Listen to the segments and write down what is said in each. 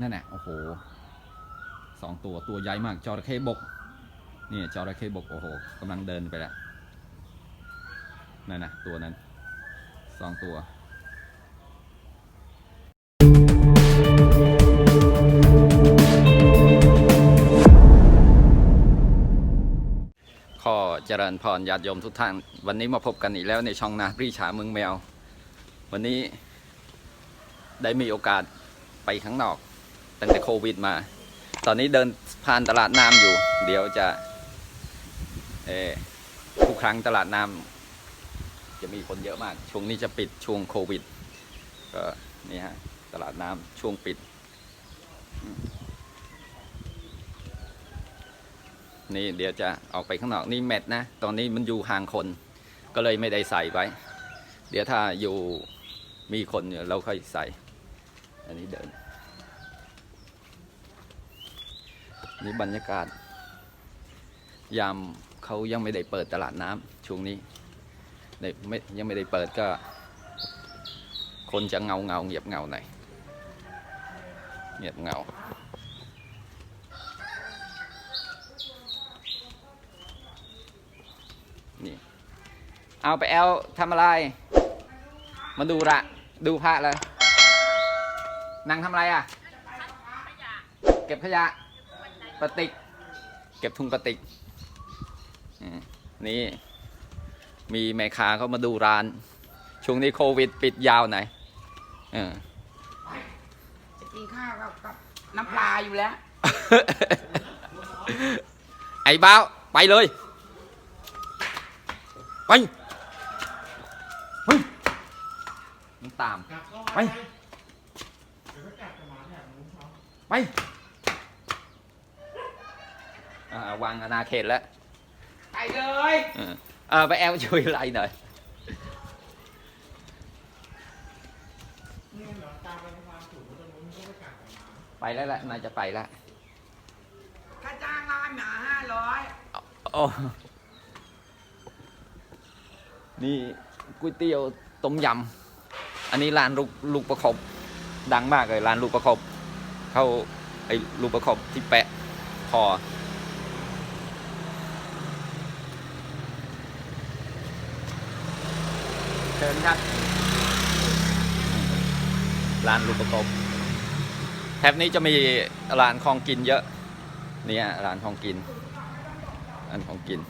นั่นแหละโอ้โหสองตัวตัวใหญ่มากจระเข้บกนี่จระเข้บกโอ้โหกำลังเดินไปแล้วนั่นนะตัวนั้นสองตัวข้อเจริญพรญาติโยมทุกท่าน วันนี้มาพบกันอีกแล้วในช่องนาปรีชาเมืองแมว วันนี้ได้มีโอกาสไปข้างนอก ตั้งแต่โควิดมา ตอนนี้เดินผ่านตลาดน้ำอยู่ เดี๋ยวจะเออทุกครั้งตลาดน้ำจะมีคนเยอะมาก ช่วงนี้จะปิดช่วงโควิด ก็นี่ฮะตลาดน้ำช่วงปิด นี่เดี๋ยวจะออกไปข้างนอกนี่แมทนะ ตอนนี้มันอยู่ห่างคน ก็เลยไม่ได้ใส่ไว้ เดี๋ยวถ้าอยู่มีคนเนี่ยเราค่อยใส่ อันนี้เดิน นี่บรรยากาศ ยามเขายังไม่ได้เปิดตลาดน้ำช่วงนี้ไม่ยังไม่ได้เปิดก็ คนจะเงาเงาเงียบเงาหน่อยเงียบเงานี่เอาไปแอลทำอะไร มาดูระดูพระเลยนั่งทำอะไรอะ เก็บขยะ ปฏิก เก็บถุงปฏิกอืมนี่มีแม่ค้าเขามาดูร้าน ช่วงนี้โควิดปิดยาวหน่อยเออจะกินข้าวกับกับน้ำปลาอยู่แล้ว ไอ้บ้าวไปเลย ไปเฮ้ยมึงตาม ไป ไป อ่าวางอนาเขตแล้วไปเลยเออเออไปแอลช่วยไล่หน่อยไปแล้วแหละน่าจะไปแล้วค่าจ้างร้านหมาห้าร้อยโอ้นี่ก๋วยเตี๋ยวต้มยำอันนี้ร้านลูกลูกประคบดังมากเลยร้านลูกประคบเขาไอ้ลูกประคบที่แปะคอ ชิญครับร้านลูกประคบแถบนี้จะมีร้านของกินเยอะเนี่ยร้านของกินร้านของกิน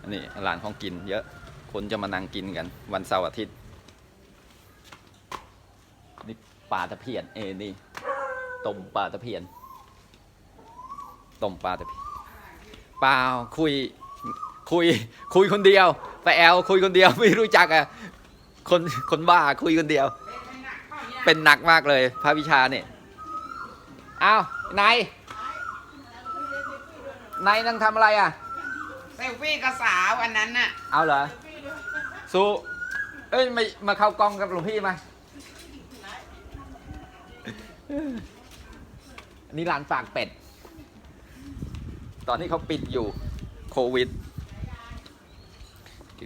อันนี้ร้านของกินเยอะคนจะมานั่งกินกัน วันเสาร์อาทิตย์นี่ปลาตะเพียนเอนี่ต้มปลาตะเพียนต้มปลาตะเพียนเปล่าคุย คุยคุยคนเดียว ไปแอลคุยคนเดียวไม่รู้จักอะคนคนบ้าคุยคนเดียว เป็นไงหนักเปล่าเนี่ยเป็นหนักมากเลยภาควิชาเนี่ยอ้าวนายนายนั่งทำอะไรอะเซลฟี่กับสาวอันนั้นน่ะเอาเหรอสู้เอ้ยมามาเข้ากล้องกับหลวงพี่มาอันนี้ร้านปากเป็ด ตอนนี้เขาปิดอยู่โควิดติด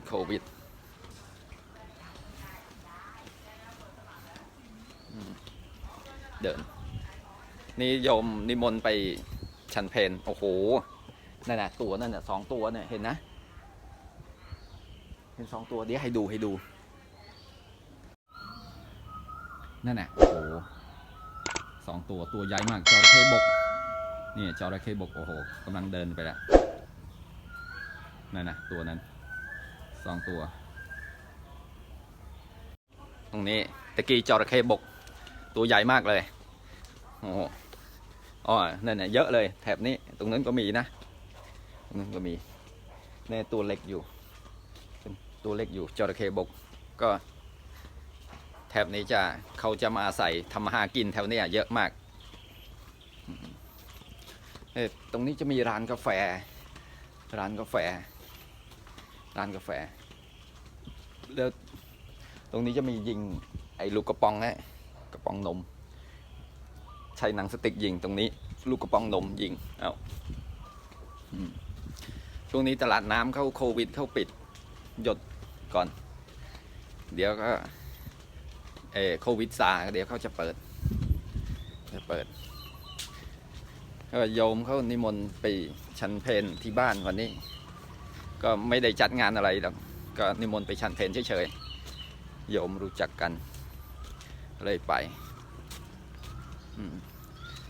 โควิดเดิน นี่ยมนิมนต์ไปชันเพนโอ้โหนั่นน่ะตัวนั่นน่ะสองตัวเนี่ยเห็นนะ เห็นสองตัวเดี๋ยวให้ดูให้ดู นั่นน่ะโอ้โหสองตัวตัวใหญ่มากจระเข้บกนี่จระเข้บกโอ้โหกำลังเดินไปแล้วนั่นน่ะตัวนั้น สองตัว ตรงนี้ตะกี้จระเข้บก ตัวใหญ่มากเลยโอ้โหอ๋อนั่นน่ะเยอะเลย แถบนี้ ตรงนั้นก็มีนะตรงนั้นก็มีในตัวเล็กอยู่ตัวเล็กอยู่จระเข้บกก็ แถบนี้จะเขาจะมาอาศัยทำมาหากินแถวเนี้ยเยอะมากเอ่อตรงนี้จะมีร้านกาแฟ ร้านกาแฟ ร้านกาแฟ แล้วตรงนี้จะมียิงไอ้ลูกกระป๋องนะกระป๋องนม ใช้หนังสติ๊กยิงตรงนี้ ลูกกระป๋องนมยิง เอาอืมช่วงนี้ตลาดน้ำเข้าโควิด เข้าปิด หยดก่อน เดี๋ยวก็เออโควิดซาเดี๋ยวเขาจะเปิด จะเปิดก็โยมเขานิมนต์ไปชันเพนที่บ้านวันนี้ ก็ไม่ได้จัดงานอะไรหรอกก็นิมนต์ไปชันเพนเฉยๆโยมรู้จักกันเลยไป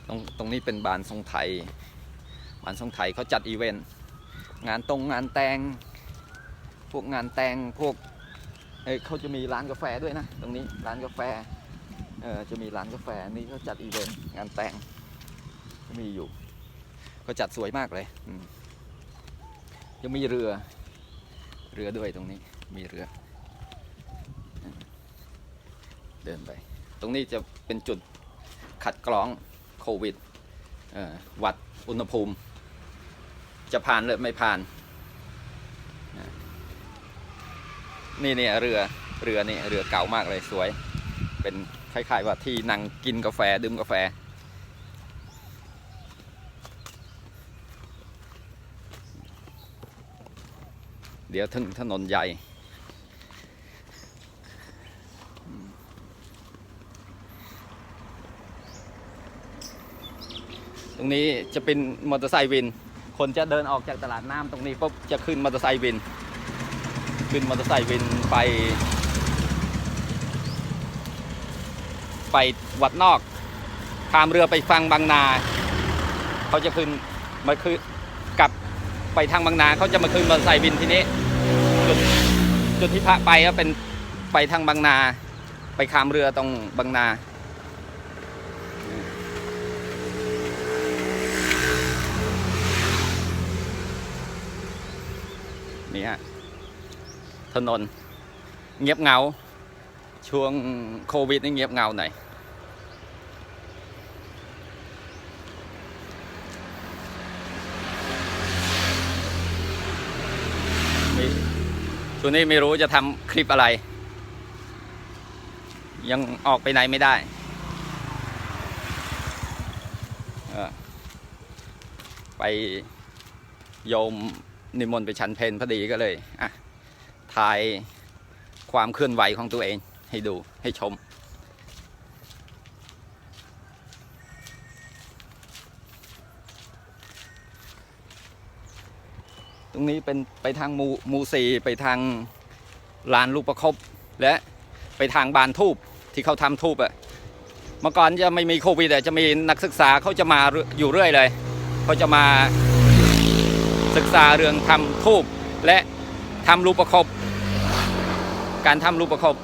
ตรงตรงนี้เป็นบานทรงไทยบานทรงไทยเขาจัดอีเวนต์งานตรงงานแต่งพวกงานแต่งพวกเอ้เขาจะมีร้านกาแฟด้วยนะ ตรงนี้ร้านกาแฟเออจะมีร้านกาแฟนี่เขาจัดอีเวนต์งานแต่งมีอยู่ ก็จัดสวยมากเลยอืม ยังมีเรือ เรือด้วยตรงนี้มีเรือ เดินไป ตรงนี้จะเป็นจุดขัดกรองโควิดวัดอุณหภูมิ จะผ่านหรือไม่ผ่าน นี่เนี่ยเรือเรือนี่เรือเก่ามากเลยสวย เป็นคล้ายๆว่าที่นั่งกินกาแฟดื่มกาแฟ เดี๋ยวถึงถนนใหญ่ ตรงนี้จะเป็นมอเตอร์ไซค์วิน คนจะเดินออกจากตลาดน้ำตรงนี้ปุ๊บจะขึ้นมอเตอร์ไซค์วิน ขึ้นมอเตอร์ไซค์วินไป ไปวัดนอกข้ามเรือไปฟังบางนา เขาจะขึ้นมาคือกลับไปทางบางนาเขาจะมาขึ้นมอเตอร์ไซค์วินทีนี้ จุดจุดที่พระไปก็เป็นไปทางบางนา ไปข้ามเรือตรงบางนานี่ฮะถนนเงียบเงา ช่วงโควิดนี่เงียบเงาหน่อยมี ตัวนี้ไม่รู้จะทำคลิปอะไร ยังออกไปไหนไม่ได้เออไปโยมนิมนต์ไปชันเพนพอดีก็เลยอะถ่ายความเคลื่อนไหวของตัวเองให้ดูให้ชม ตรงนี้เป็นไปทางมูมูซีไปทางลานลูกประคบและไปทางบานทูบที่เขาทำทูบอะเมื่อก่อนจะไม่มีโควิดอะจะมีนักศึกษาเขาจะมาอยู่เรื่อยเลยเขาจะมาศึกษาเรื่องทำทูบและทำรูปประคบ การทำรูปประคบ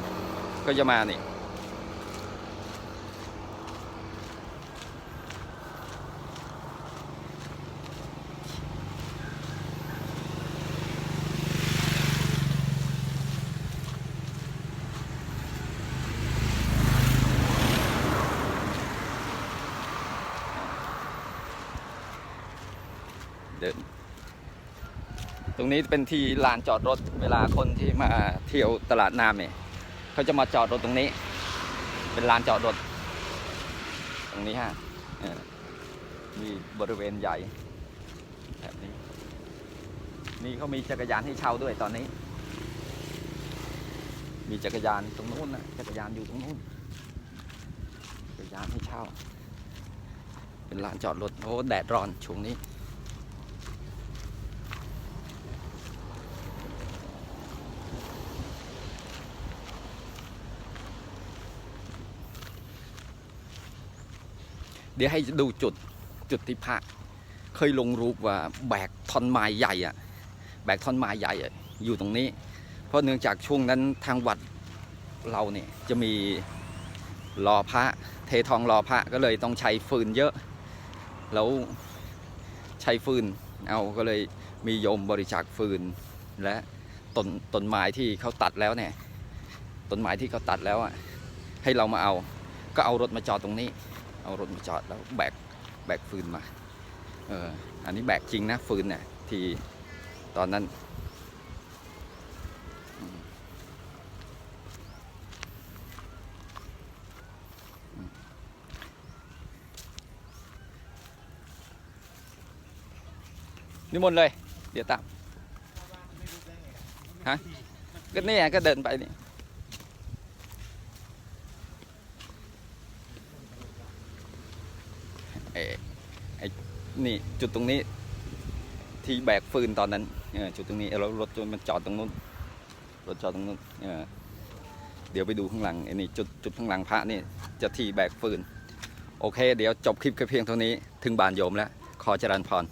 ก็จะมานี่ รงนี้เป็นที่ลานจอดรถเวลาคนที่มาเที่ยวตลาดน้ำเนี่ยเขาจะมาจอดรถตรงนี้ เป็นลานจอดรถ ตรงนี้ฮะมีบริเวณใหญ่แบบนี้นี่เขามีจักรยานให้เช่าด้วยตอนนี้ มีจักรยานตรงนู้นนะจักรยานอยู่ตรงนู้นจักรยานให้เช่า เป็นลานจอดรถโอ้แดดร้อนช่วงนี้ ดี๋ยวให้ดูจุดจุดที่พระเคยลงรูปว่าแบกท่อนไม้ใหญ่อะแบกท่อนไม้ใหญ่อะอยู่ตรงนี้ เพราะเนื่องจากช่วงนั้นทางวัดเราเนี่ยจะมีรอพระ เททองรอพระก็เลยต้องใช้ฟืนเยอะ แล้วใช้ฟืนเอาก็เลยมีโยมบริจาคฟืนและต้นต้นไม้ที่เขาตัดแล้วเนี่ยต้นไม้ที่เขาตัดแล้วอะให้เรามาเอา ก็เอารถมาจอดตรงนี้ เอารถมาจอดแล้วแบกแบกฟืนมาเอออันนี้แบกจริงนะฟืนเนี่ยทีตอนนั้นอืมอืมนิมนต์เลย เดี๋ยวตามฮะก็นี่ไงก็เดินไปนี่ ไอ้นี่จุดตรงนี้ ที่แบกฟืนตอนนั้นเออจุดตรงนี้แล้วรถมันจอดตรงนู้นรถจอดตรงนู้นเออเดี๋ยวไปดูข้างหลังไอ้นี่จุดจุดข้างหลังพระนี่จะที่แบกฟืน โอเค เดี๋ยวจบคลิปแค่เพียงเท่านี้ถึงบานโยมแล้ว ขอเจริญพร